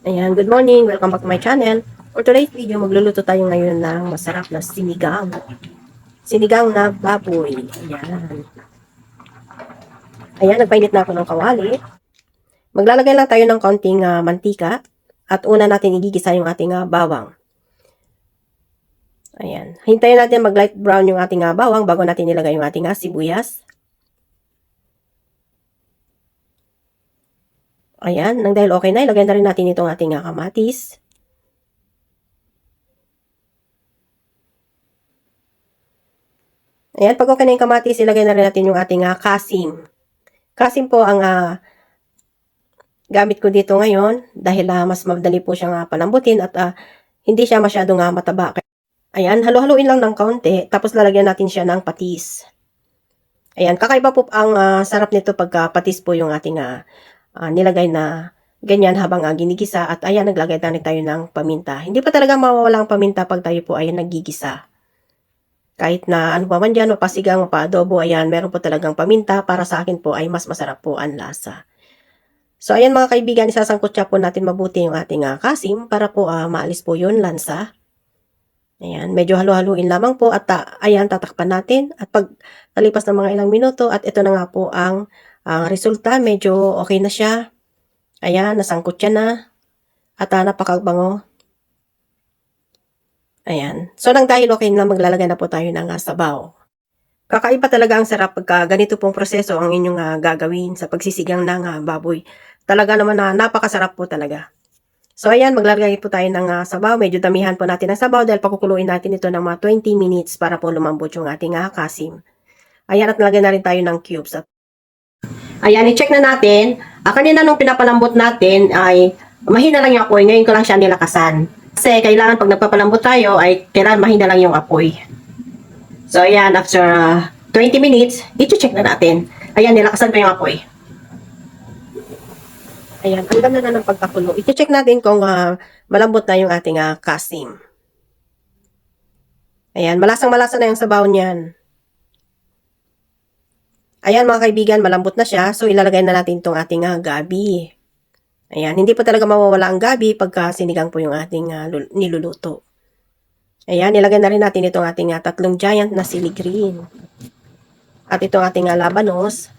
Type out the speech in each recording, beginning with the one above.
Ayan, good morning. Welcome back to my channel. For today's video, magluluto tayo ngayon ng masarap na sinigang. Sinigang na baboy. Ayan. Ayan, nagpainit na ako ng kawali. Maglalagay lang tayo ng kaunting ah, mantika at una natin igigisa yung ating ah, bawang. Ayan. Hintayin natin mag light brown yung ating ah, bawang bago natin ilagay yung ating ah, sibuyas. Ayan, nang dahil okay na, ilagay na rin natin itong ating ah, kamatis. Ayan, pag okay na yung kamatis, ilagay na rin natin yung ating ah, kasim. Kasim po ang ah, gamit ko dito ngayon dahil ah, mas madali po siyang ah, palambutin at ah, hindi siya masyadong ah, mataba. Ayan, halo-haloin lang ng kaunti tapos lalagyan natin siya ng patis. Ayan, kakaiba po ang ah, sarap nito pagka patis po yung ating ah, ah, nilagay na ganyan habang uh, ginigisa at ayan naglagay na tayo ng paminta. Hindi pa talaga mawawala ang paminta pag tayo po ay nagigisa. Kahit na ano pa man dyan, mapasigang, mapa-adobo, ayan, meron po talagang paminta para sa akin po ay mas masarap po ang lasa. So ayan mga kaibigan, isasangkot siya po natin mabuti yung ating uh, kasim para po uh, maalis po yun lansa. Ayan, medyo halo-haluin lamang po at uh, ayan, tatakpan natin. At pag talipas ng mga ilang minuto at ito na nga po ang ang resulta, medyo okay na siya. Ayan, nasangkot siya na. At uh, napakabango. Ayan. So, nang dahil okay na, maglalagay na po tayo ng uh, sabaw. Kakaiba talaga ang sarap pagka ganito pong proseso ang inyong uh, gagawin sa pagsisigang ng uh, baboy. Talaga naman na uh, napakasarap po talaga. So, ayan, maglalagay po tayo ng uh, sabaw. Medyo damihan po natin ang sabaw dahil pakukuluin natin ito ng mga 20 minutes para po lumambot yung ating uh, kasim. Ayan, at lagyan na rin tayo ng cubes. At Ayan, i-check na natin. Ah, kanina nung pinapalambot natin ay mahina lang yung apoy. Ngayon ko lang siya nilakasan. Kasi kailangan pag nagpapalambot tayo ay kailangan mahina lang yung apoy. So, ayan, after ah, 20 minutes, i-check na natin. Ayan, nilakasan ko yung apoy. Ayan, ang ganda na ng pagkakulo. I-check natin kung ah, malambot na yung ating ah, kasim. Ayan, malasang-malasa na yung sabaw niyan. Ayan mga kaibigan, malambot na siya. So ilalagay na natin itong ating uh, gabi. Ayan, hindi po talaga mawawala ang gabi pagka sinigang po yung ating uh, niluluto. Ayan, ilagay na rin natin itong ating uh, tatlong giant na sili green. At itong ating uh, labanos.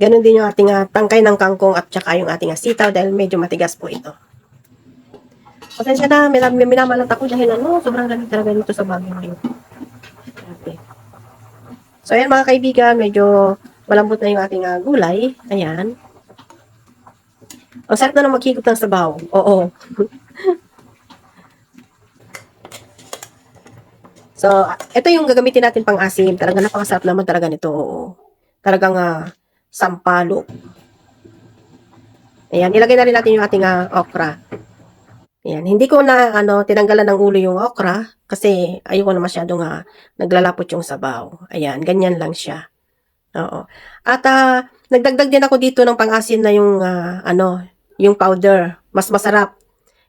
Ganon din yung ating uh, tangkay ng kangkong at saka yung ating uh, sitaw dahil medyo matigas po ito. Pasensya na, may minamalat ako dahil ano, sobrang lamig talaga dito sa Baguio ngayon. Okay. So, ayan mga kaibigan, medyo malambot na yung ating uh, gulay. Ayan. Ang sarap na na maghigop ng sabaw. Oo. so, ito yung gagamitin natin pang asim. Talaga napakasarap naman talaga nito. Oo. Talagang uh, sampalo. Ayan, ilagay na rin natin yung ating uh, okra. Ayan, hindi ko na ano tinanggalan ng ulo yung okra kasi ayoko na masyadong uh, naglalapot yung sabaw. Ayan, ganyan lang siya. Oo. At uh, nagdagdag din ako dito ng pang-asin na yung uh, ano, yung powder. Mas masarap.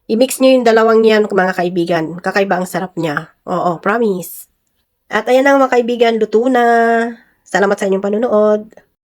I-mix niyo yung dalawang yan mga kaibigan. Kakaiba ang sarap niya. Oo, promise. At ayan na mga kaibigan, luto na. Salamat sa inyong panunood.